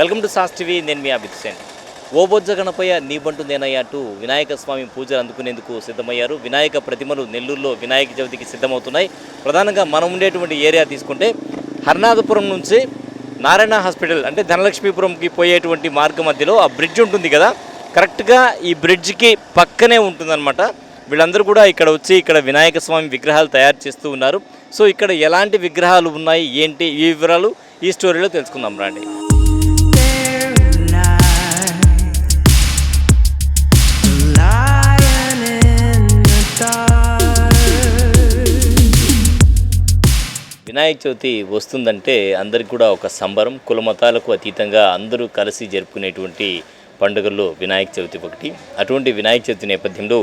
Welcome to sauce TV నేను మీ అభిత్ సేన్. ఓబొజ్జ గణపయ్య నీబంటు నేనయ్య అంటూ వినాయక స్వామి పూజలు అందుకునేందుకు సిద్ధమయ్యారు. వినాయక ప్రతిమలు నెల్లూరులో వినాయక చవితికి సిద్ధమవుతున్నాయి. ప్రధానంగా మనం ఉండేటువంటి ఏరియా తీసుకుంటే హర్నాథపురం నుంచి నారాయణ హాస్పిటల్ అంటే ధనలక్ష్మీపురంకి పోయేటువంటి మార్గం మధ్యలో ఆ బ్రిడ్జ్ ఉంటుంది కదా? కరెక్ట్గా ఈ బ్రిడ్జ్కి పక్కనే ఉంటుందన్నమాట. వీళ్ళందరూ కూడా ఇక్కడ వచ్చి ఇక్కడ వినాయక స్వామి విగ్రహాలు తయారు చేస్తూ ఉన్నారు. సో ఇక్కడ ఎలాంటి విగ్రహాలు ఉన్నాయి? ఏంటి? ఈ వివరాలు ఈ స్టోరీలో తెలుసుకుందాం రండి. వినాయక చవితి వస్తుందంటే అందరికి కూడా ఒక సంబరం కులమతాలకు అతీతంగా అందరూ కలిసి జరుపుకునేటువంటి పండుగల్లో వినాయక చవితి ఒకటి. అటువంటి వినాయక చవితి నేపథ్యంలో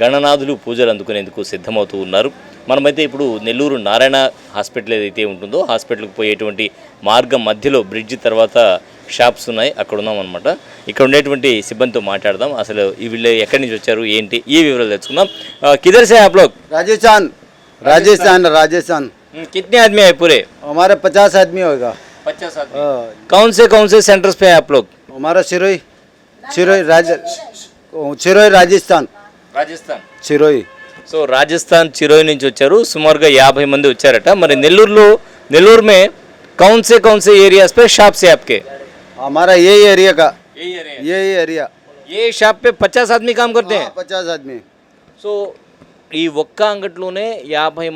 గణనాథులు పూజలు అందుకునేందుకు సిద్ధమవుతూ ఉన్నారు. మనమైతే ఇప్పుడు నెల్లూరు నారాయణ హాస్పిటల్ ఏదైతే ఉంటుందో హాస్పిటల్కి పోయేటువంటి మార్గం మధ్యలో బ్రిడ్జ్ తర్వాత షాప్స్ ఉన్నాయి. అక్కడ ఉన్నాం అనమాట ఇక్కడ ఉండేటువంటి సిబ్బందితో మాట్లాడదాం. అసలు ఈ వీళ్ళు ఎక్కడి నుంచి వచ్చారు ఏంటి ఈ వివరాలు తెలుసుకుందాం. కిదర్ సే రాజేశాన్ రాజస్థాన్ రాజస్థాన్ कितने आदमी आए पूरे हमारे पचास आदमी होगा पचास आदमी हाँ, कौन से कौन से सेंटर्स पे है आप लोग हमारा सिरोही सिरोही राज सिरोही राजस्थान రాజస్థాన్ सिरोही సో రాజస్థాన్ చిరోయి నుంచి వచ్చారు సుమారుగా యాభై మంది వచ్చారట మరి నెల్లూరులో నెల్లూరు మే కౌన్ సే కౌన్ సే ఏరియాస్ पे షాప్ से आपके हमारा यही एरिया का यही एरिया यही एरिया ये शॉप पे पचास आदमी काम करते हैं पचास आदमी సో अंगट याबई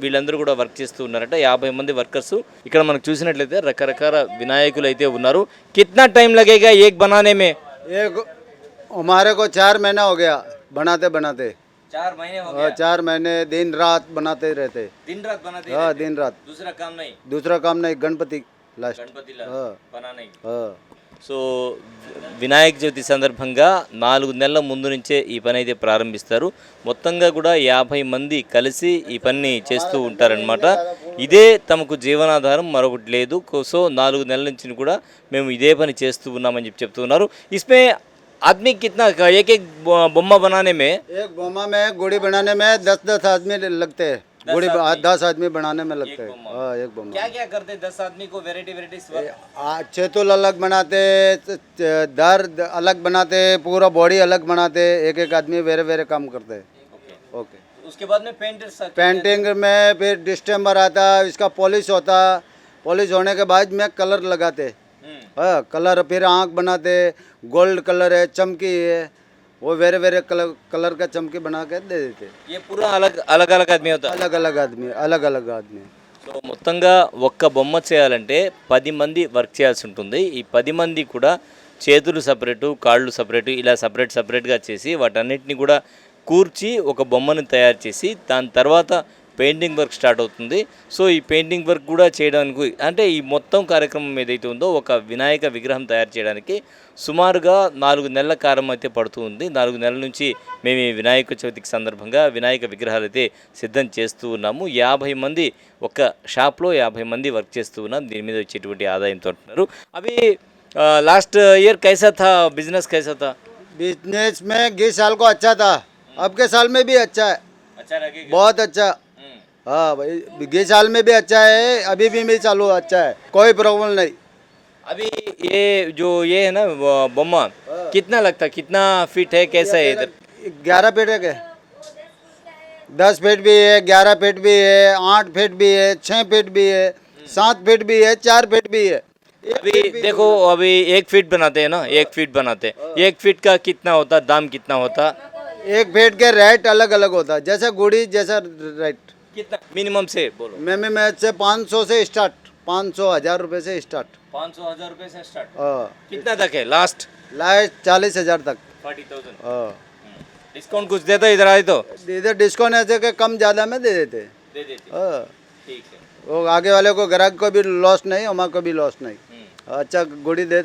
वीलू वर्कूनारे याबई वर्कर्स इक मन चूस रकर विनायकलते कितना टाइम लगेगा एक बनाने में एक हमारे को चार महीना हो गया बनाते बनाते चार महीने हो गया चार महीने दिन रात बनाते रहते दिन रात बनाते हाँ दिन रात दूसरा काम नहीं दूसरा काम नहीं गणपति लास्ट गणपति लास्ट बनाने సో వినాయక చవితి సందర్భంగా నాలుగు నెలల ముందు నుంచే ఈ పని అయితే ప్రారంభిస్తారు. మొత్తంగా కూడా యాభై మంది కలిసి ఈ పని చేస్తూ ఉంటారనమాట ఇదే తమకు జీవనాధారం మరొకటి లేదు. సో నాలుగు నెలల నుంచి కూడా మేము ఇదే పని చేస్తూ ఉన్నామని చెప్పి చెప్తున్నారు. ఇస్మే ఆద్మీ కితనా ఏకే బొమ్మ बम्मा बनाने में బొమ్మ మే में బనానే మే में दस गुड़ी दस आदमी बनाने में लगते हैं। हाँ एक बोमा क्या क्या करते दस आदमी को? वेराइटी वेराइटी चेतुल अलग बनाते च- च- दर अलग बनाते पूरा बॉडी अलग बनाते एक एक आदमी वेरे वेरे काम करते ओके। उसके बाद में पेंटर पेंटिंग में फिर डिस्टेम्बर आता इसका पॉलिश होता। पॉलिश होने के बाद में कलर लगाते। हाँ कलर फिर आँख बनाते गोल्ड कलर है चमकी है। वो वेरे वेरे कलर कलर का चमकी बना के दे देते ये पूरा अलग अलग अलग आदमी होता अलग अलग आदमी अलग अलग आदमी సో మొత్తంగా ఒక్క బొమ్మ చేయాలంటే పది మంది వర్క్ చేయాల్సి ఉంటుంది ఈ పది మంది కూడా చేతులు సపరేటు కాళ్ళు సపరేటు ఇలా సపరేట్ సపరేట్గా చేసి వాటన్నిటిని కూడా కూర్చి ఒక బొమ్మను తయారు చేసి దాని తర్వాత పెయింటింగ్ వర్క్ స్టార్ట్ అవుతుంది సో ఈ పెయింటింగ్ వర్క్ కూడా చేయడానికి అంటే ఈ మొత్తం కార్యక్రమం ఏదైతే ఉందో ఒక వినాయక విగ్రహం తయారు చేయడానికి సుమారుగా నాలుగు నెలల కాలం అయితే పడుతూ ఉంది నాలుగు నెలల నుంచి మేము ఈ వినాయక చవితికి సందర్భంగా వినాయక విగ్రహాలు అయితే సిద్ధం చేస్తూ ఉన్నాము యాభై మంది ఒక షాప్లో యాభై మంది వర్క్ చేస్తూ ఉన్నాం దీని మీద వచ్చేటువంటి ఆదాయంతో ఉంటున్నారు అవి లాస్ట్ ఇయర్ కైసా థా బిజినెస్ కైసా థా बिजनेस में इस साल को अच्छा था अब के साल में भी अच्छा है बहुत अच्छा हाँ भाई इस साल में भी अच्छा है अभी भी भी चालू अच्छा है कोई प्रॉब्लम नहीं। अभी ये जो ये है ना बम्मा कितना लगता है कितना फिट है कैसा है इधर? ग्यारह फीट है दस फीट भी है ग्यारह फीट भी है आठ फीट भी है छः फीट भी है सात फीट भी है चार फीट भी है। अभी देखो अभी एक फीट बनाते हैं ना एक फीट बनाते हैं। एक फीट का कितना होता दाम कितना होता? एक फीट के रेट अलग अलग होता है जैसे गुड़ी जैसा रेट कितना? मिनिमम से बोलो। मैं में मैच से पाँच सौ से स्टार्ट पाँच सौ हज़ार रुपये से स्टार्ट। पाँच सौ हज़ार रुपये से स्टार्ट? हाँ। कितना तक है? लास्ट लास्ट चालीस हज़ार तक। Forty thousand. हाँ। डिस्काउंट कुछ देता इधर आए तो? इधर डिस्काउंट ऐसे के कम ज़्यादा में दे देते। दे देते। हाँ। ठीक है। वो आगे वाले को ग्राहक को भी लॉस नहीं हमारे को भी लॉस नहीं। अच्छा गुड़ी दे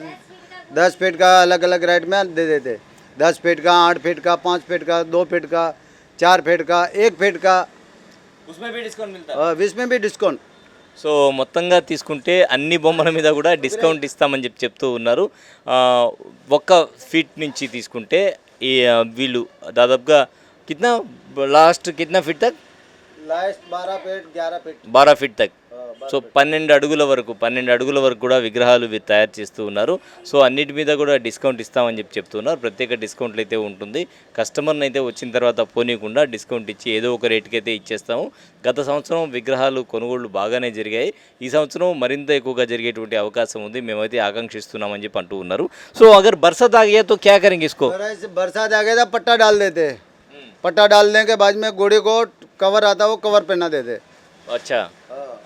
दस फीट का अलग अलग रेट में दे देते। दस फीट का आठ फीट का पाँच फीट का दो फीट का चार फीट का एक फीट का విస్మే బి డిస్కౌంట్ సో మొత్తంగా తీసుకుంటే అన్ని బొమ్మల మీద కూడా డిస్కౌంట్ ఇస్తామని చెప్పి చెప్తూ ఉన్నారు. ఒక్క ఫీట్ నుంచి తీసుకుంటే ఈ వీళ్ళు దాదాపుగా కిतना లాస్ట్ కిట్నా ఫీట్ దాకా బారా ఫీట్ తక్. సో పన్నెండు అడుగుల వరకు పన్నెండు అడుగుల వరకు కూడా విగ్రహాలు వీరు తయారు చేస్తూ ఉన్నారు. సో అన్నిటి మీద కూడా డిస్కౌంట్ ఇస్తామని చెప్పి చెప్తున్నారు ప్రత్యేక డిస్కౌంట్లు అయితే ఉంటుంది. కస్టమర్ని అయితే వచ్చిన తర్వాత పోనీయకుండా డిస్కౌంట్ ఇచ్చి ఏదో ఒక రేటుకి అయితే ఇచ్చేస్తాము. గత సంవత్సరం విగ్రహాలు కొనుగోళ్ళు బాగానే జరిగాయి. ఈ సంవత్సరం మరింత ఎక్కువగా జరిగేటువంటి అవకాశం ఉంది. మేమైతే ఆకాంక్షిస్తున్నామని చెప్పి అంటూ ఉన్నారు. సో అగర్ బర్సాత్ ఆగే తో క్యా ఇసుకో? బర్సాత్ తాగేదా? పట్టా డాల్ పట్టా డాల్ के మే में కోట్ कवर आता है वो कवर पहना देते अच्छा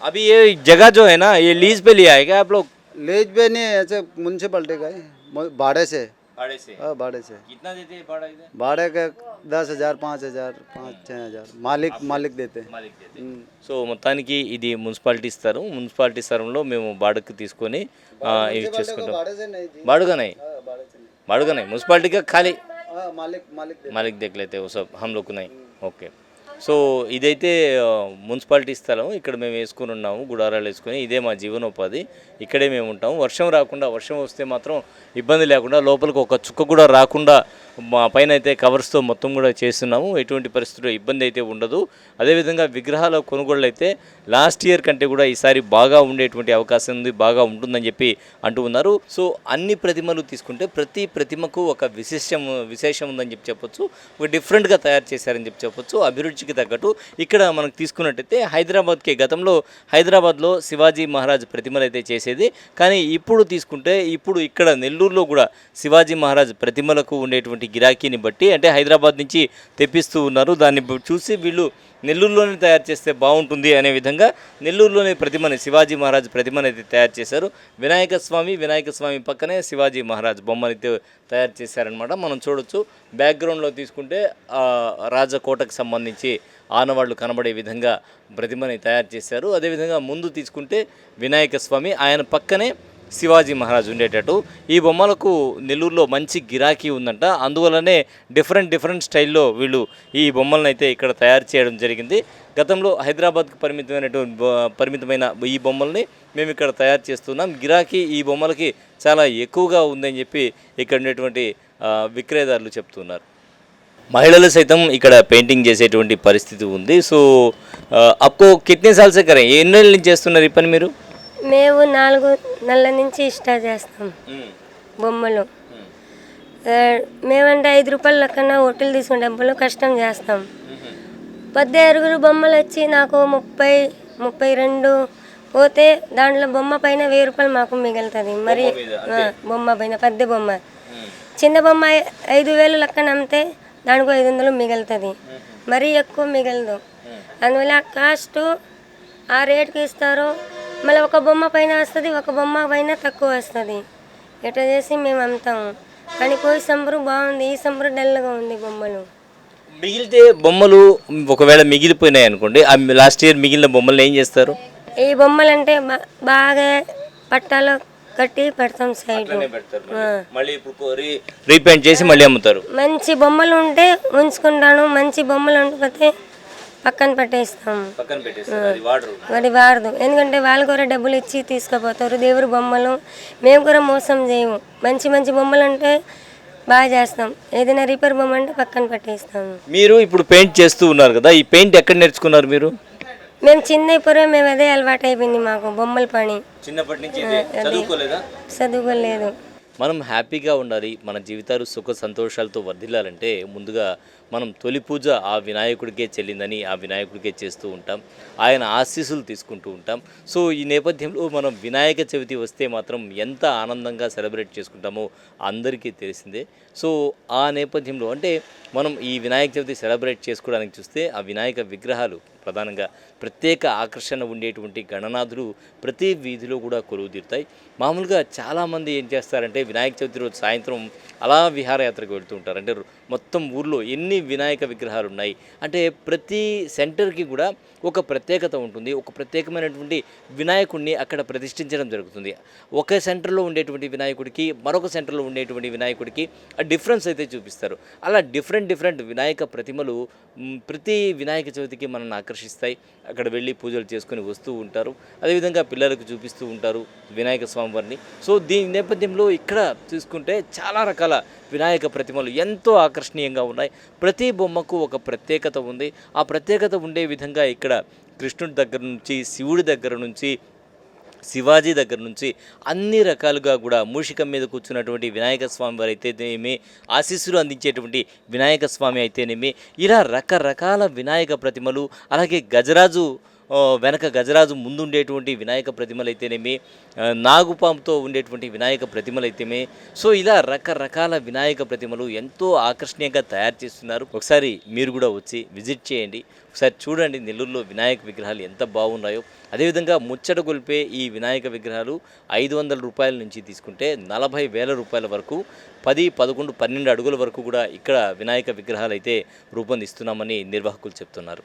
अभी ये जगह जो है ना ये लीज पे लिया है क्या आप लोग लेज पे नहीं है, ऐसे म्यूनसिपल्टी का ही मु- भाड़े से भाड़े से हाँ भाड़े से कितना देते हैं भाड़ा इधर भाड़े के दस हजार पाँच हजार पाँच छः हजार मालिक मालिक देते మాలిక్ దేతే हम्म। సో మొత్తానికి ఇది మున్సిపాలిటీ స్థలం మున్సిపాలిటీ స్థలంలో మేము బాడుకు తీసుకొని ఆ, ఇది చేసుకుంటాం भाड़े से नहीं थी బాడుగానే हाँ, भाड़े से नहीं బాడుగానే మున్సిపాలిటీగా ఖాళీ हाँ मालिक मालिक देते మాలిక్ దగ్గరైతే ఓ సబ్ హమ్ లోక్ ఉన్నాయి ఓకే సో ఇదైతే మున్సిపాలిటీ స్థలం. ఇక్కడ మేము వేసుకుని ఉన్నాము గుడారాలు వేసుకొని. ఇదే మా జీవనోపాధి. ఇక్కడే మేము ఉంటాము. వర్షం రాకుండా వర్షం వస్తే మాత్రం ఇబ్బంది లేకుండా లోపలికి ఒక చుక్క కూడా రాకుండా మా పైన అయితే కవర్స్తో మొత్తం కూడా చేస్తున్నాము. ఎటువంటి పరిస్థితుల్లో ఇబ్బంది అయితే ఉండదు. అదేవిధంగా విగ్రహాల కొనుగోళ్ళు అయితే లాస్ట్ ఇయర్ కంటే కూడా ఈసారి బాగా ఉండేటువంటి అవకాశం ఉంది బాగా ఉంటుందని చెప్పి అంటూ ఉన్నారు. సో అన్ని ప్రతిమలు తీసుకుంటే ప్రతి ప్రతిమకు ఒక విశేషం విశేషం ఉందని చెప్పి చెప్పొచ్చు. ఒక డిఫరెంట్గా తయారు చేశారని చెప్పి చెప్పొచ్చు. అభిరుచికి తగ్గట్టు ఇక్కడ మనకు తీసుకున్నట్టయితే హైదరాబాద్కే గతంలో హైదరాబాద్లో శివాజీ మహారాజ్ ప్రతిమలు అయితే చేసేది. కానీ ఇప్పుడు తీసుకుంటే ఇప్పుడు ఇక్కడ నెల్లూరులో కూడా శివాజీ మహారాజ్ ప్రతిమలకు ఉండేటువంటి గిరాకీని బట్టి అంటే హైదరాబాద్ నుంచి తెప్పిస్తూ ఉన్నారు. దాన్ని చూసి వీళ్ళు నెల్లూరులోనే తయారు చేస్తే బాగుంటుంది అనే విధంగా నెల్లూరులోని ప్రతిమని శివాజీ మహారాజ్ ప్రతిమని అయితే తయారు చేశారు. వినాయక స్వామి వినాయక స్వామి పక్కనే శివాజీ మహారాజ్ బొమ్మని అయితే తయారు చేశారనమాట మనం చూడొచ్చు. బ్యాక్గ్రౌండ్లో తీసుకుంటే రాజకోటకు సంబంధించి ఆనవాళ్ళు కనబడే విధంగా ప్రతిమని తయారు చేశారు. అదేవిధంగా ముందు తీసుకుంటే వినాయక స్వామి ఆయన పక్కనే శివాజీ మహారాజ్ ఉండేటట్టు. ఈ బొమ్మలకు నెల్లూరులో మంచి గిరాకీ ఉందంట. అందువల్లనే డిఫరెంట్ డిఫరెంట్ స్టైల్లో వీళ్ళు ఈ బొమ్మలను అయితే ఇక్కడ తయారు చేయడం జరిగింది. గతంలో హైదరాబాద్కు పరిమితమైనటువంటి పరిమితమైన ఈ బొమ్మల్ని మేము ఇక్కడ తయారు చేస్తున్నాం. గిరాకీ ఈ బొమ్మలకి చాలా ఎక్కువగా ఉందని చెప్పి ఇక్కడ ఉండేటువంటి విక్రయదారులు చెప్తున్నారు. మహిళలు సైతం ఇక్కడ పెయింటింగ్ చేసేటువంటి పరిస్థితి ఉంది. సో అప్పు అప్కో కిట్నే సాల్ కరే ఎన్నేళ్ళ నుంచి చేస్తున్నారు ఈ పని మీరు? మేము నాలుగు నెలల నుంచి స్టార్ట్ చేస్తాం బొమ్మలు. మేమంటే ఐదు రూపాయల లెక్కన హోటల్ తీసుకునే డబ్బులు కష్టం చేస్తాం. పద్దె అరుగురు బొమ్మలు వచ్చి నాకు ముప్పై ముప్పై రెండు పోతే దాంట్లో బొమ్మ పైన వెయ్యి రూపాయలు మాకు మిగులుతుంది. మరి బొమ్మ పైన పెద్ద బొమ్మ. చిన్న బొమ్మ ఐదు వేలు లెక్కన అమ్మితే దానికి ఐదు వందలు మిగులుతుంది. మరీ ఎక్కువ మిగలదు. అందువల్ల కాస్ట్ ఆ రేటుకి ఇస్తారు. మళ్ళీ ఒక బొమ్మ పైన వస్తుంది ఒక బొమ్మ పైన తక్కువ వస్తుంది. ఇట్లా చేసి మేము అమ్ముతాము. కానీ పోయి సంబరు బాగుంది ఈ సంబరు డల్గా ఉంది బొమ్మలు. మిగిలితే బొమ్మలు ఒకవేళ మిగిలిపోయినాయి అనుకోండి ఆ లాస్ట్ ఇయర్ మిగిలిన బొమ్మలు ఏం చేస్తారు? ఈ బొమ్మలు అంటే బాగా పట్టాలో కట్టి పెడతాం సైడ్. మళ్ళీ. ఇప్పుడు రీపెయింట్ చేసి మళ్ళీ అమ్ముతారు. మంచి బొమ్మలు ఉంటే ఉంచుకుంటాను మంచి బొమ్మలు ఉండకపోతే పక్కన పెట్టేస్తాము పక్కన పెట్టేస్తారు. అది వాడరు. అది వాడదు ఎందుకంటే వాళ్ళు కూడా డబ్బులు ఇచ్చి తీసుకుపోతారు. దేవుడి బొమ్మలు మేము కూడా మోసం చేయము. మంచి మంచి బొమ్మలు అంటే బాగా చేస్తాం. ఏదైనా రిపేర్ బొమ్మ అంటే పక్కన పెట్టేస్తాము మీరు ఇప్పుడు పెయింట్ చేస్తూ ఉన్నారు కదా ఈ పెయింట్ ఎక్కడ నేర్చుకున్నారు మీరు? మేము చిన్నప్పుడే మేము అదే అలవాటు అయిపోయింది మాకు బొమ్మల పని. చిన్నప్పటి నుంచి చదువుకోలేదా? చదువుకోలేదు. మనం హ్యాపీగా ఉండాలి మన జీవితాలు సుఖ సంతోషాలతో వర్ధిల్లాలంటే ముందుగా మనం తొలి పూజ ఆ వినాయకుడికే చెల్లిందని ఆ వినాయకుడికే చేస్తూ ఉంటాం. ఆయన ఆశీస్సులు తీసుకుంటూ ఉంటాం. సో ఈ నేపథ్యంలో మనం వినాయక చవితి వస్తే మాత్రం ఎంత ఆనందంగా సెలబ్రేట్ చేసుకుంటామో అందరికీ తెలిసిందే. సో ఆ నేపథ్యంలో అంటే మనం ఈ వినాయక చవితి సెలబ్రేట్ చేసుకోవడానికి చూస్తే ఆ వినాయక విగ్రహాలు ప్రధానంగా ప్రత్యేక ఆకర్షణ ఉండేటువంటి గణనాథులు ప్రతి వీధిలో కూడా కొలువు తీరుతాయి. మామూలుగా చాలామంది ఏం చేస్తారంటే వినాయక చవితి రోజు సాయంత్రం అలా విహారయాత్రకు వెళ్తూ ఉంటారు అంటే మొత్తం ఊర్లో ఎన్ని వినాయక విగ్రహాలు ఉన్నాయి అంటే ప్రతి సెంటర్కి కూడా ఒక ప్రత్యేకత ఉంటుంది. ఒక ప్రత్యేకమైనటువంటి వినాయకుడిని అక్కడ ప్రతిష్ఠించడం జరుగుతుంది. ఒక సెంటర్లో ఉండేటువంటి వినాయకుడికి మరొక సెంటర్లో ఉండేటువంటి వినాయకుడికి ఆ డిఫరెన్స్ అయితే చూపిస్తారు. అలా డిఫరెంట్ డిఫరెంట్ వినాయక ప్రతిమలు ప్రతి వినాయక చవితికి మనల్ని ఆకర్షిస్తాయి. అక్కడ వెళ్ళి పూజలు చేసుకొని వస్తూ ఉంటారు. అదేవిధంగా పిల్లలకు చూపిస్తూ ఉంటారు. వినాయక స్వామి స్వామివారిని సో దీని నేపథ్యంలో ఇక్కడ చూసుకుంటే చాలా రకాల వినాయక ప్రతిమలు ఎంతో ఆకర్షణీయంగా ఉన్నాయి. ప్రతి బొమ్మకు ఒక ప్రత్యేకత ఉంది. ఆ ప్రత్యేకత ఉండే విధంగా ఇక్కడ కృష్ణుడి దగ్గర నుంచి శివుడి దగ్గర నుంచి శివాజీ దగ్గర నుంచి అన్ని రకాలుగా కూడా మూషికం మీద కూర్చున్నటువంటి వినాయక స్వామి వారు అయితేనేమి ఆశీస్సులు అందించేటువంటి వినాయక స్వామి అయితేనేమి ఇలా రకరకాల వినాయక ప్రతిమలు అలాగే గజరాజు వెనక గజరాజు ముందుండేటువంటి వినాయక ప్రతిమలు అయితేనేమి నాగుపాంతో ఉండేటువంటి వినాయక ప్రతిమలు అయితేనే సో ఇలా రకరకాల వినాయక ప్రతిమలు ఎంతో ఆకర్షణీయంగా తయారు చేస్తున్నారు. ఒకసారి మీరు కూడా వచ్చి విజిట్ చేయండి. ఒకసారి చూడండి నెల్లూరులో వినాయక విగ్రహాలు ఎంత బాగున్నాయో. అదేవిధంగా ముచ్చట గొల్పే ఈ వినాయక విగ్రహాలు ఐదు వందల రూపాయల నుంచి తీసుకుంటే నలభై వేల రూపాయల వరకు పది పదకొండు పన్నెండు అడుగుల వరకు కూడా ఇక్కడ వినాయక విగ్రహాలు అయితే రూపొందిస్తున్నామని నిర్వాహకులు చెప్తున్నారు.